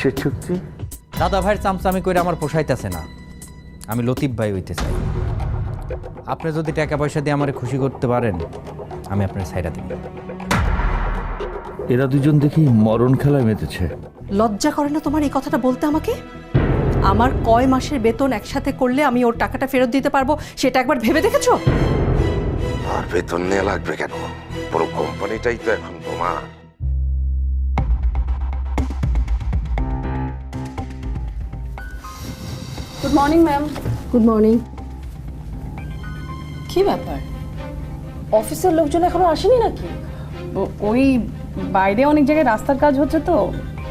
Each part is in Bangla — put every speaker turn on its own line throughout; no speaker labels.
সে চুক্তি
দাদা ভাইয়ের চামচামি করে আমার পোষাইতেছে না। আমি লতিফ ভাই হইতে চাই। আপনি যদি টাকা পয়সা দিয়ে আমার খুশি করতে পারেন আমি আপনার সাইডা দিব।
এরা দুজন দেখি মরণ খেলায় মেতেছে।
লজ্জা করে না তোমার এই কথাটা বলতে আমাকে? আমার কয় মাসের বেতন একসাথে করলে আমি ওর টাকাটা ফেরত দিতে পারব সেটা একবার ভেবে দেখেছ?
আর বেতন নেওয়া লাগবে কেন? পুরো কোম্পানিটাই তো এখন তোমার।
Good morning ma'am
good morning
কি ব্যাপার? অফিসের লোকজন এখনও আসেনি নাকি?
ওই বাইরে অনেক জায়গায় রাস্তার কাজ হচ্ছে তো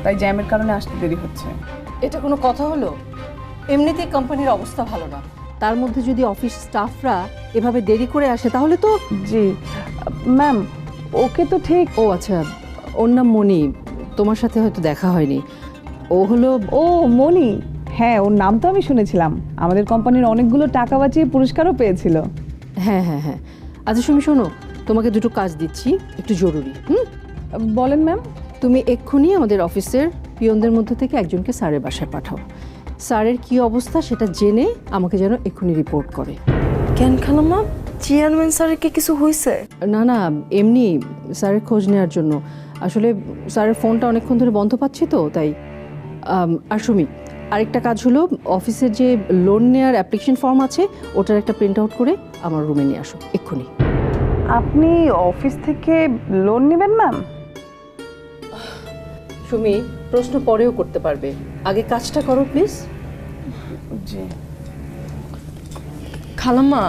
তাই জ্যামের কারণে আসতে দেরি হচ্ছে।
এটা কোনো কথা হলো? এমনিতেই কোম্পানির অবস্থা ভালো না। তার মধ্যে যদি অফিস স্টাফরা এভাবে দেরি করে আসে তাহলে তো
জি। ম্যাম ওকে তো ঠিক
ও আচ্ছা ওর নাম মনি তোমার সাথে হয়তো দেখা হয়নি। ও হলো
ও মনি হ্যাঁ ওর নাম তো আমি শুনেছিলাম। আমাদের কোম্পানির অনেকগুলো টাকা বাঁচিয়ে পুরস্কারও পেয়েছিল।
হ্যাঁ হ্যাঁ হ্যাঁ। আচ্ছা সুমি শোনো তোমাকে দুটো কাজ দিচ্ছি একটু জরুরি হুম?
বলেন ম্যাম।
তুমি এক্ষুনি আমাদের অফিসের পিয়নদের মধ্যে থেকে একজনকে স্যারের বাসায় পাঠাও। স্যারের কি অবস্থা সেটা জেনে আমাকে যেন এক্ষুনি রিপোর্ট করে।
কেন খালাম্মা? চেয়ারম্যান স্যারের কি কিছু হয়েছে
না না এমনি স্যারের খোঁজ নেওয়ার জন্য। আসলে স্যারের ফোনটা অনেকক্ষণ ধরে বন্ধ পাচ্ছি তো তাই। আর সুমি আরেকটা কাজ হলো অফিসের যে লোন নেওয়ার অ্যাপ্লিকেশন ফর্ম আছে ওটার একটা প্রিন্ট আউট করে আমার রুমে নিয়ে আসো এক্ষুনি।
আপনি অফিস থেকে লোন নেবেন ম্যাম
সুমি প্রশ্ন পরেও করতে পারবে। আগে কাজটা করো প্লিজ
জি।
খালাম্মা।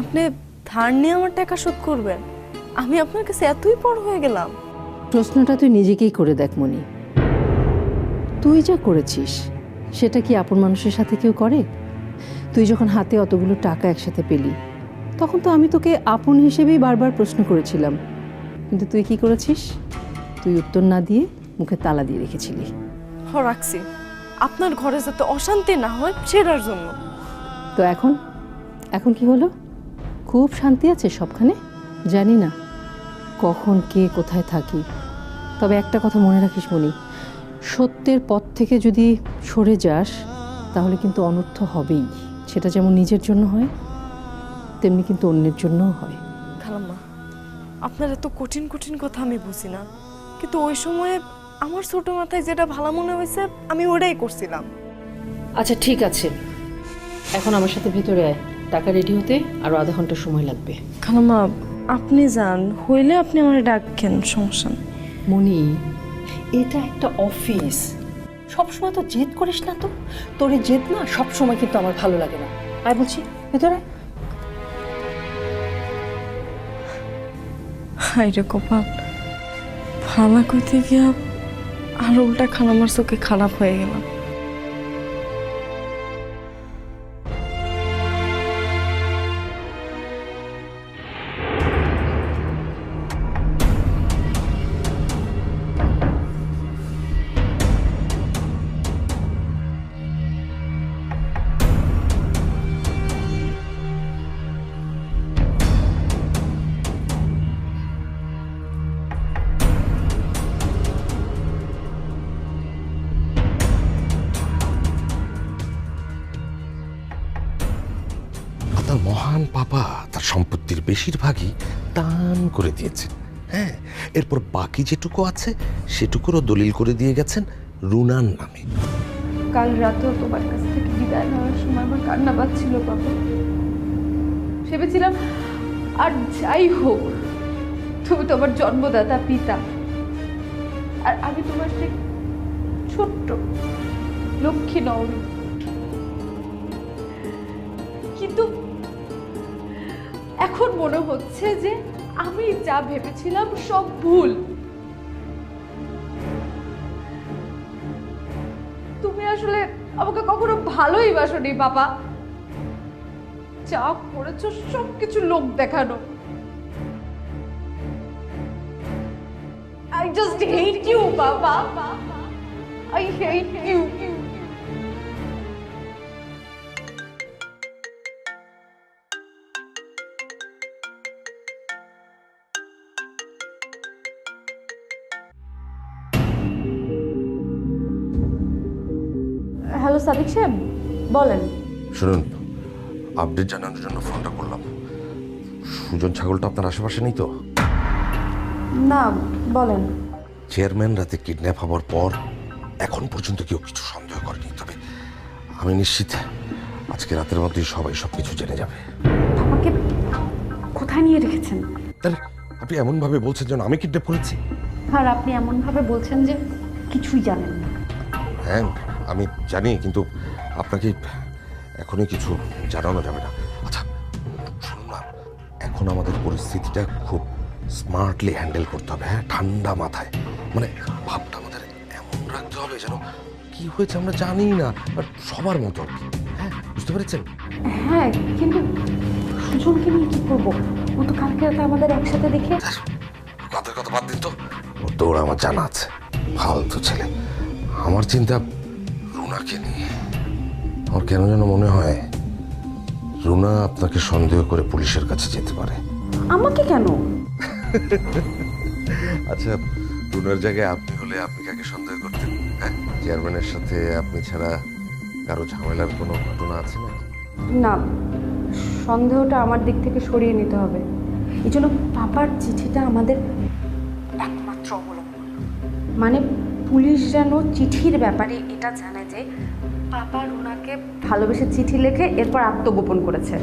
আপনি ধার নিয়ে আমার টাকা শোধ করবেন। আমি আপনার কাছে এতই পর হয়ে গেলাম।
প্রশ্নটা তুই নিজেকেই করে দেখ মনি তুই যা করেছিস সেটা কি আপন মানুষের সাথে কেউ করে? তুই যখন হাতে অতগুলো টাকা একসাথে পেলি তখন তো আমি তোকে আপন হিসেবেই বারবার প্রশ্ন করেছিলাম। কিন্তু তুই কি করেছিস? তুই উত্তর না দিয়ে মুখে তালা দিয়ে রেখেছিলি।
হ রাখছি। আপনার ঘরে যাতে অশান্তি না হয় সেটার জন্য।
তো এখন? এখন কি হলো? খুব শান্তি আছে সবখানে? জানি না। কখন কে কোথায় থাকি? তবে একটা কথা মনে রাখিস মনি সত্যের পথ থেকে যদি সরে যাস তাহলে কিন্তু অনর্থ হবেই। সেটা যেমন নিজের জন্য হয় তেমনি কিন্তু অন্যের জন্যও হয়।
খালাম্মা আপনার এত কঠিন কঠিন কথা আমি বুঝি না। কিন্তু ওই সময়ে আমার ছোট মাথায় যেটা ভালো মনে হয়েছে আমি ওটাই করছিলাম।
আচ্ছা ঠিক আছে। এখন আমার সাথে ভিতরে আয়। টাকা রেডি হতে আরও আধা ঘণ্টা সময় লাগবে।
খালাম্মা আপনি যান। হইলে আপনি আমার ডাকেন সমস্যা
মনি এটা একটা অফিস সবসময় তো জেদ করিস না তো? তোর এই জেদ না সবসময় কিন্তু আমার ভালো লাগে না। আর বলছি, ভেতরে।
হাই কপাল। ফালা কইতে গিয়া আর উল্টা খালামার চোখে খারাপ হয়ে গেলাম।
বেশিরভাগই দান করে দিয়েছেন। হ্যাঁ এরপর বাকি যেটুকু আছে, সেটুকুরও দলিল করে দিয়ে গেছেন রুনার নামে।
কাল রাতেও তোমার কাছ থেকে বিদায় নেওয়ার সময় আমার কান্না পাচ্ছিল বাবা। ভেবেছিলাম, আর যাই হোক, তুমি তোমার জন্মদাতা, পিতা। আর আমি তোমার সেই ছোট্ট লক্ষ্মী নবমী এখন মনে হচ্ছে যে আমি যা ভেবেছিলাম সব ভুল। তুমি আসলে আমাকে কখনো ভালোই বাসনি, বাবা। যা করেছ সব কিছু লোক দেখানো। আই জাস্ট হেট ইউ বাবা। আই হেট ইউ সাহেব বলেন।
শুনুন আপডেট জানানোর জন্য ফোনটা করলাম। সুজন ছাগলটা আপনার আশেপাশে নেই তো?
না বলেন।
চেয়ারম্যান রাতে কিডন্যাপ হওয়ার পর এখন পর্যন্ত কেউ কিছু সন্দেহ করেনি তবে আমি নিশ্চিত আজকে রাতের মধ্যেই সবাই সব কিছু জেনে যাবে।
আমাকে কোথায় নিয়ে রেখেছেন?
তাহলে আপনি এমনভাবে বলছেন যেন আমি কিডন্যাপ করেছি?
আর আপনি এমনভাবে বলছেন যে কিছুই জানেন না।
হ্যাঁ আমি জানি কিন্তু আপনাকে এখনই কিছু জানানো যাবে না। আচ্ছা শুনুন না এখন আমাদের পরিস্থিতিটা খুব স্মার্টলি হ্যান্ডেল করতে হবে হ্যাঁ? ঠান্ডা মাথায়। মানে ভাবটা আমাদের এমন রাখতে হবে যেন কি হয়েছে আমরা জানি না আর সবার মতো আর কি হ্যাঁ? বুঝতে পেরেছেন?
হ্যাঁ কিন্তু সুজনকে নিয়ে কি করব? ও তো কালকে রাতে আমাদের একসাথে দেখে
কথার কথা বাদ দিন তো। ওর দৌড় আমার জানা আছে। ফালতু ছেলে। আমার চিন্তা রুনাকে নিয়ে। আমার কেন যেন মনে হয় রুনা আপনাকে সন্দেহ করে পুলিশের কাছে যেতে পারে।
আমাকে কেন?
আচ্ছা রুনার জায়গায় আপনি হলে আপনি কাকে সন্দেহ করতেন? হ্যাঁ চেয়ারম্যানের সাথে আপনি ছাড়া কারও ঝামেলার কোনো ঘটনা আছে না
না সন্দেহটা আমার দিক থেকে সরিয়ে নিতে হবে। এই জন্য পাপার চিঠিটা আমাদের একমাত্র অবলম্বন। মানে পুলিশ যেন চিঠির ব্যাপারে এটা জানে যে পাপা রুনাকে ভালোবেসে চিঠি লিখে এরপর আত্মগোপন করেছে।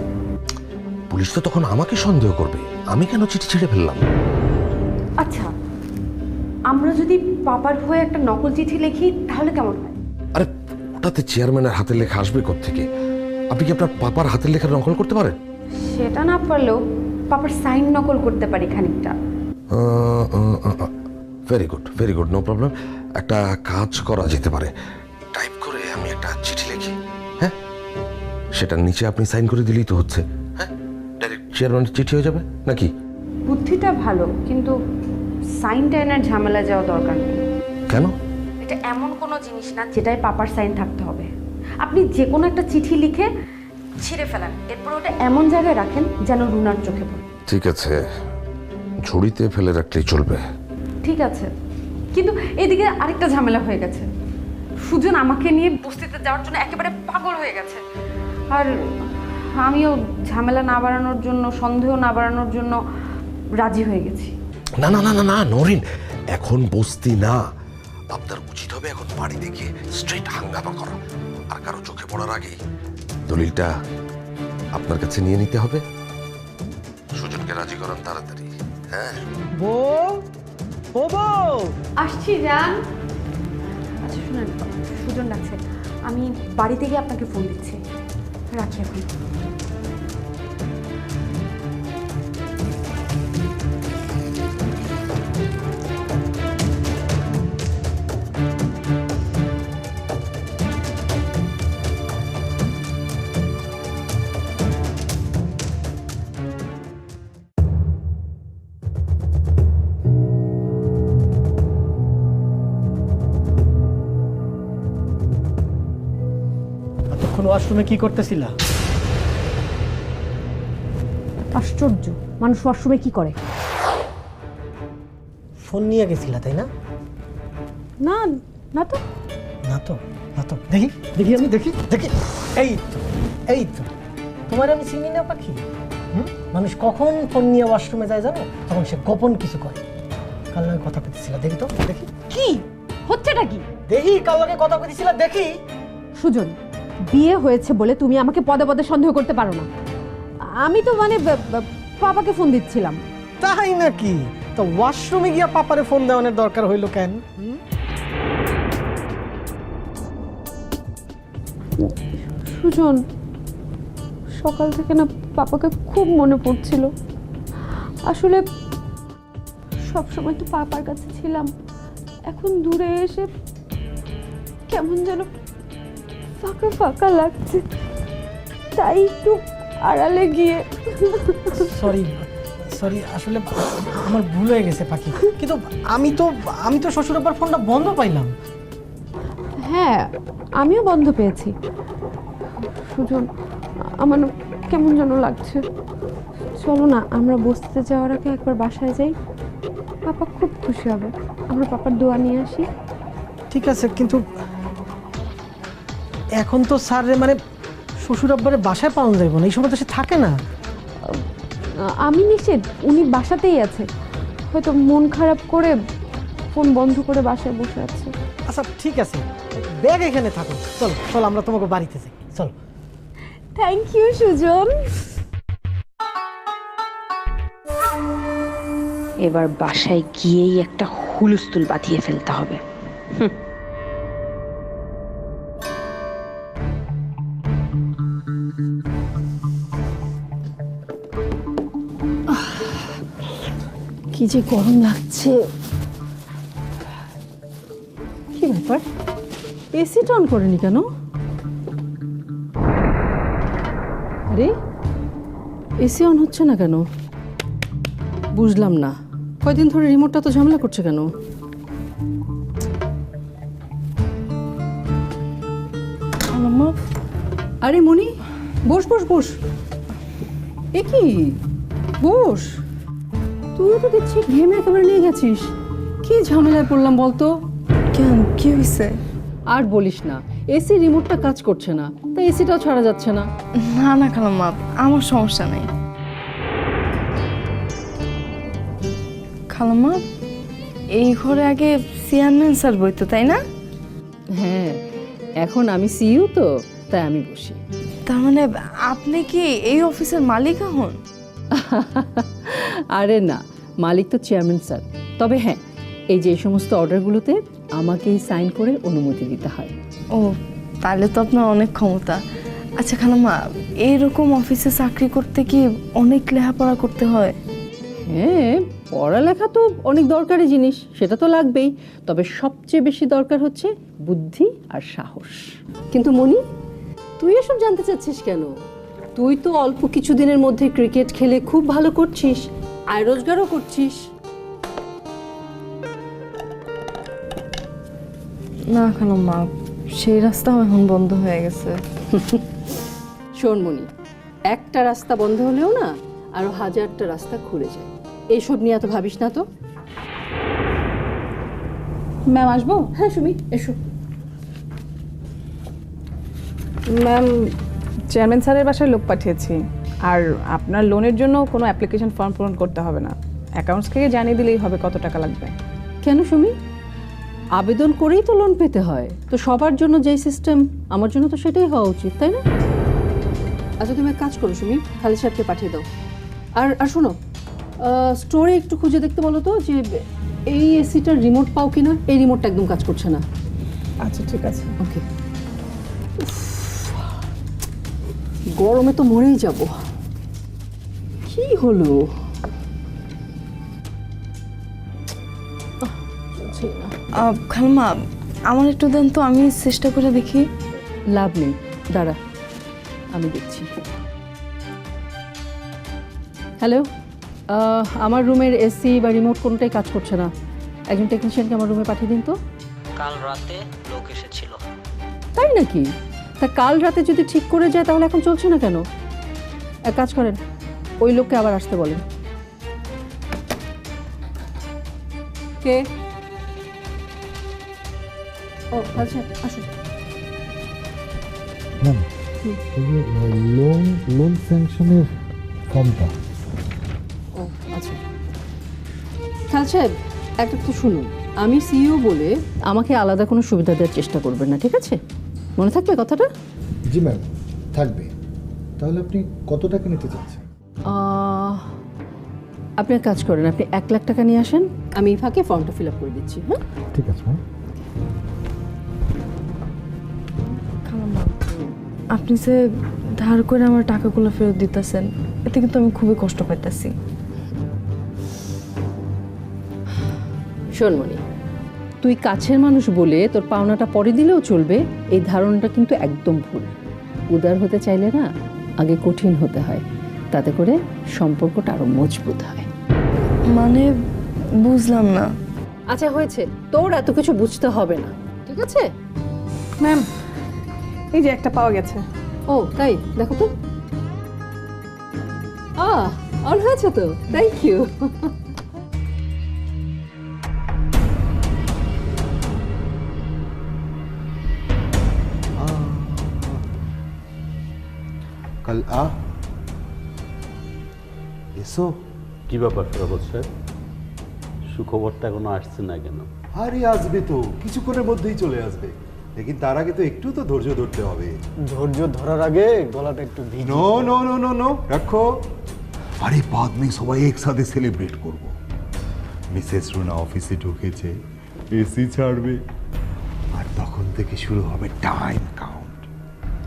পুলিশ তো তখন আমাকে সন্দেহ করবে। আমি কেন চিঠি ছেড়ে ফেললাম?
আচ্ছা আমরা যদি পাপার হয়ে একটা নকল চিঠি লিখি তাহলে কেমন হয়?
আরে ওটাতে চেয়ারম্যানের হাতের লেখা আসবে থেকে আপনি কি আপনার পাপার হাতের লেখা নকল করতে পারেন?
সেটা না পারলেও পাপার সাইন নকল করতে পারি খানিকটা।
Very good very good no problem একটা কাজ করা যেতে পারে। টাইপ করে আমি একটা চিঠি লিখি। হ্যাঁ? সেটার নিচে আপনি সাইন করে দিলেই তো হচ্ছে। হ্যাঁ? ডাইরেক্ট চেয়ারম্যানের চিঠি হয়ে যাবে নাকি?
বুদ্ধিটা ভালো কিন্তু সাইন টাইনের ঝামেলা যাওয়া দরকার নেই।
কেন?
এটা এমন কোনো জিনিস না যেটাই পাপার সাইন থাকতে হবে। আপনি যে কোনো একটা চিঠি লিখে ছিঁড়ে ফেলান। এরপর ওটা এমন জায়গায় রাখেন যেন রুনার চোখে পড়ে।
ঠিক আছে। ঝুড়িতে ফেলে রাখলেই চলবে।
ঠিক আছে। কিন্তু এদিকে আরেকটা ঝামেলা হয়ে গেছে। সুজন আমাকে নিয়ে বস্তিতে যাওয়ার জন্য একেবারে পাগল হয়ে গেছে। আর আমিও ঝামেলা না বাড়ানোর জন্য সন্দেহ না বাড়ানোর জন্য রাজি হয়ে গেছি।
না না না না না নরিন এখন বস্তি না। আপনার উচিত হবে এখন বাড়ি দেখে স্ট্রেট হাঙ্গামা করা। আর কারও চোখে পড়ার আগেই দলিলটা আপনার কাছে নিয়ে নিতে হবে। সুজনকে রাজি করান তাড়াতাড়ি হ্যাঁ?
বউ?
আসছি আচ্ছা শুনেন সুজন আমি বাড়িতে গিয়ে আপনাকে ফোন দিচ্ছি। রাখি এখন।
ওয়াশরুমে কি করতেছিলা?
আশ্চর্য মানুষ ওয়াশরুমে কি করে?
ফোন নিয়ে গেছিলা তাই না?
না না তো।
না তো না তো। দেখি দেখি আমি দেখি দেখি। এই তো এই তো। তোমার আমি চিনি না পাখি। হুম? মানুষ কখন ফোন নিয়ে ওয়াশরুমে যায় জানো? তখন সে গোপন কিছু করে। কাল লগে কথা কইতেছিলা দেখি তো দেখি।
কি? হচ্ছেটা কি?
দেখি কাল লগে কথা কইতেছিলা দেখি।
সুজন বিয়ে হয়েছে বলে তুমি আমাকে পদে পদে সন্দেহ করতে পারো না। আমি তো মানে ব- ফোন দিচ্ছিলাম।
তাই নাকি? তো ওয়াশরুমে গিয়া পাপারে ফোন দেওয়ানোর দরকার হইল কেন?
সুজন সকাল থেকে না পাপাকে খুব মনে পড়ছিল। আসলে সব সময় তো পাপার কাছে ছিলাম। এখন দূরে এসে কেমন যেন ফাঁকা ফাঁকা লাগছে। তাই একটু আড়ালে গিয়ে।
সরি সরি আসলে আমার ভুল হয়ে গেছে পাখি। কিন্তু আমি তো আমি তো শ্বশুর আব্বার ফোনটা বন্ধ পাইলাম।
হ্যাঁ আমিও বন্ধ পেয়েছি। সুজন আমার কেমন যেন লাগছে। চলো না আমরা বসতে যাওয়ার আগে একবার বাসায় যাই। পাপা খুব খুশি হবে। আমরা পাপার দোয়া নিয়ে আসি।
ঠিক আছে কিন্তু এখন তো স্যার মানে শ্বশুর আব্বারে বাসায় পাওয়া যাইব না এই সময় তো সে থাকে না।
আমি নিষেধ উনি বাসাতেই আছে। হয়তো মন খারাপ করে ফোন বন্ধ করে বাসায় বসে আছে।
আচ্ছা ঠিক আছে। ব্যাগ এখানে থাকো। চলো চলো আমরা তোমাকে বাড়িতে যাই। চলো।
Thank you Sujan.
এবার বাসায় গিয়েই একটা হুলস্থুল বাঁধিয়ে ফেলতে হবে।
কি যে গরম লাগছে। কি ব্যাপার? এসিটা অন করেনি কেন? আরে, এসি অন হচ্ছে না কেন? বুঝলাম না। কয়দিন ধরে রিমোটটা তো ঝামেলা করছে কেন? আরে মনি, বস বস বস। এ কি? বস। তুইও তো দেখছি ঘেমে একেবারে নিয়ে গেছিস। কি ঝামেলায় পড়লাম বলতো?
কেন? কি হয়েছে
আর বলিস না এসি রিমোটটা কাজ করছে না তাই এসিটাও ছাড়া যাচ্ছে না।
না না খালাম্মা আমার সমস্যা নেই। খালাম্মা এই ঘরে আগে চেয়ারম্যান স্যার বইতো তাই না?
হ্যাঁ এখন আমি সিইউ তো তাই আমি বসি।
তার মানে আপনি কি এই অফিসের মালিক হন
আরে না মালিক তো চেয়ারম্যান স্যার। তবে হ্যাঁ এই যে সমস্ত অর্ডারগুলোতে আমাকেই সাইন করে অনুমতি দিতে হয়।
ও তাহলে তো আপনার অনেক ক্ষমতা। আচ্ছা খালাম্মা এইরকম অফিসে চাকরি করতে কি অনেক লেখাপড়া করতে হয়?
হ্যাঁ পড়ালেখা তো অনেক দরকারি জিনিস সেটা তো লাগবেই। তবে সবচেয়ে বেশি দরকার হচ্ছে বুদ্ধি আর সাহস। কিন্তু মনি তুই এসব জানতে চাচ্ছিস কেন? তুই তো অল্প কিছুদিনের মধ্যে ক্রিকেট খেলে খুব ভালো করছিস। আয় রোজগারও করছিস?
না খালাম্মা সেই রাস্তাও এখন বন্ধ হয়ে গেছে।
শোন মনি একটা রাস্তা বন্ধ হলেও না আরও হাজারটা রাস্তা খুলে যায়। এইসব নিয়ে এত ভাবিস না তো?
ম্যাম আসব?
হ্যাঁ সুমি এসো।
ম্যাম চেয়ারম্যান স্যারের বাসায় লোক পাঠিয়েছি। আর আপনার লোনের জন্য কোনো অ্যাপ্লিকেশন ফর্ম পূরণ করতে হবে না। অ্যাকাউন্টস থেকে জানিয়ে দিলেই হবে কত টাকা লাগবে।
কেন সুমি? আবেদন করেই তো লোন পেতে হয়। তো সবার জন্য যেই সিস্টেম আমার জন্য তো সেটাই হওয়া উচিত তাই না? আচ্ছা তুমি এক কাজ করো সুমি খালি সাহেবকে পাঠিয়ে দাও। আর আর শোনো স্টোরে একটু খুঁজে দেখতে বলো তো যে এই এসিটার রিমোট পাও কিনা? এই রিমোটটা একদম কাজ করছে না।
আচ্ছা ঠিক আছে।
ওকে গরমে তো মরেই যাব। কি হলো?
খালাম্মা আমার একটু দেন তো আমি চেষ্টা করে দেখি।
লাভ নেই। দাঁড়া আমি দেখছি। হ্যালো? আমার রুমের এসি বা রিমোট কোনোটাই কাজ করছে না। একজন টেকনিশিয়ানকে আমার রুমে পাঠিয়ে দিন তো।
কাল রাতে লোক এসেছিল।
তাই নাকি? তা কাল রাতে যদি ঠিক করে যায় তাহলে এখন চলছে না কেন? এক কাজ করেন ওই লোককে আবার আসতে বলেন। কে? ও আচ্ছা আসুন।
লোন লোন স্যাংশনের ফর্মটা
ও আচ্ছা। খাল সাহেব একটা তো শুনুন। আমি সিইও বলে আমাকে আলাদা কোনো সুবিধা দেওয়ার চেষ্টা করবেন না ঠিক আছে? মনে থাকবে কথাটা?
জি ম্যাম থাকবে। তাহলে আপনি কত টাকা নিতে চাচ্ছেন?
আপনি এক কাজ করেন আপনি এক লাখ টাকা নিয়ে আসেন আমি এই ফাঁকে ফর্মটা ফিল আপ করে দিচ্ছি হ্যাঁ?
ঠিক আছে ম্যাম
আপনি যে ধার করে আমার টাকাগুলো ফেরত দিতেছেন এতে কিন্তু আমি খুবই কষ্ট পাইতেছি।
শোনমণি তুই কাছের মানুষ বলে তোর পাওনাটা পরে দিলেও চলবে এই ধারণাটা কিন্তু একদম ভুল। উদার হতে চাইলে না আগে কঠিন হতে হয়। তাতে করে সম্পর্কটা আরও মজবুত হয়।
মানে বুঝলাম না।
আচ্ছা হয়েছে। তোর এত কিছু বুঝতে হবে না ঠিক আছে?
ম্যাম এই যে একটা পাওয়া গেছে।
ও তাই? দেখো তো। আহ অন হয়েছে তো। থ্যাংক ইউ
কাল আ এসো।
কি ব্যাপার সরবত সাহেব সুখবরটা এখনও আসছে না কেন?
আরে আসবে তো কিছুক্ষণের মধ্যেই চলে আসবে। লেকিন তার আগে তো একটু তো ধৈর্য ধরতে হবে।
ধৈর্য ধরার আগে গলাটা একটু ভিজে
no no no no no রাখো। আরে বাদ মে সবাই একসাথে সেলিব্রেট করব। মিসেস রুনা অফিসে ঢুকেছে এসি ছাড়বে। আর তখন থেকে শুরু হবে টাইম কাউন্ট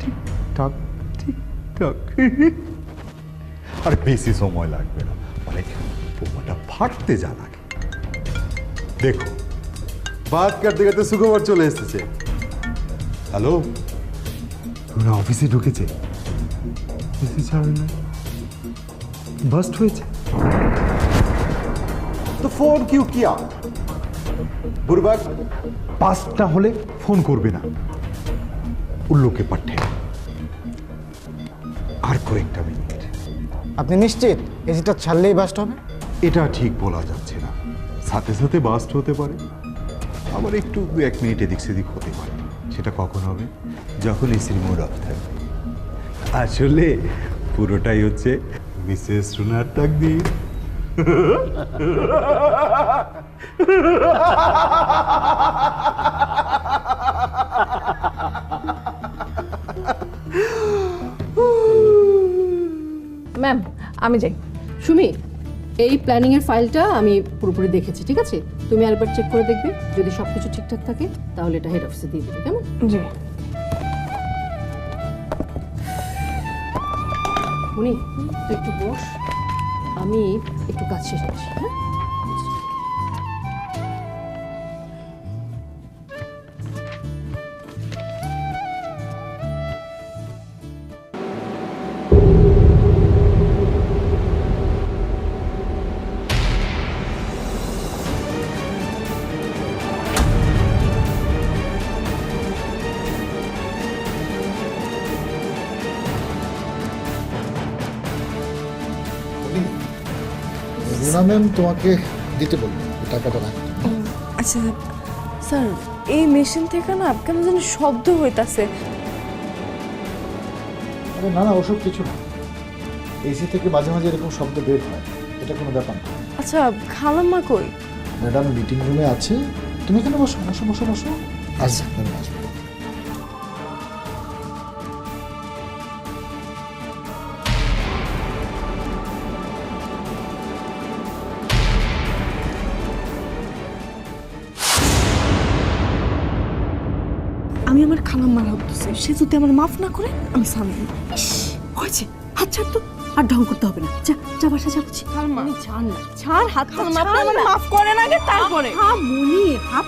ঠিক ঠাক ঠিক ঠাক। আর বেশি সময় লাগবে না। মানে বোমাটা ফাটতে যা লাগে। দেখো বাদ কাটতে কাটতে সুখবর চলে এসেছে। হ্যালো? রুনা অফিসে ঢুকেছে। বাস্ট হয়েছে। তো ফোন কিউ কিয়া বুড়বাগ পাঁচটা হলে ফোন করবে না। উল্লোকে পাঠে আর কয়েকটা মিনিট
আপনি নিশ্চিত? এসিটা ছাড়লেই বাস্ট হবে?
এটা ঠিক বলা যাচ্ছে না। সাথে সাথে বাস্ট হতে পারে। আবার একটু দু এক মিনিট এদিক সেদিক হতে পারে। সেটা কখন হবে? যখন এসির মোড অফ থাকবে আসলে পুরোটাই হচ্ছে মিসেস রুনার তাকদির।
ম্যাম আমি যাই।
সুমি এই প্ল্যানিং এর ফাইলটা আমি পুরোপুরি দেখেছি ঠিক আছে? তুমি আরেকবার চেক করে দেখবে। যদি সবকিছু ঠিকঠাক থাকে তাহলে এটা হেড অফিসে দিয়ে দেবে কেমন?
জি।
উনি তুই একটু বস। আমি একটু কাজ শেষ করছি হ্যাঁ?
রুনা ম্যাম তোমাকে দিতে বলব। টাকাটা রাখ।
আচ্ছা স্যার এই মেশিন থেকে না কেমন জানি শব্দ হইতাছে।
আরে না না ওসব কিছু না। এসি থেকে মাঝে মাঝে এরকম শব্দ বের হয়। এটা কোনো ব্যাপার না।
আচ্ছা খালাম্মা কই?
ম্যাডাম মিটিং রুমে আছে। তুমি এখানে বসো বসো বসো বসো। আসবে ম্যাডাম আসবে।
সে যদি আমার মাফ না করে আমি সামনে
হয়েছে। হাত ছাড় তো। আর ঢং করতে হবে না। যা যা বাসা যা বুঝি
ছাড় না।
ছাড় হাত
ছাড় মাফ করে আগে তারপরে।
হ্যাঁ মনি হাত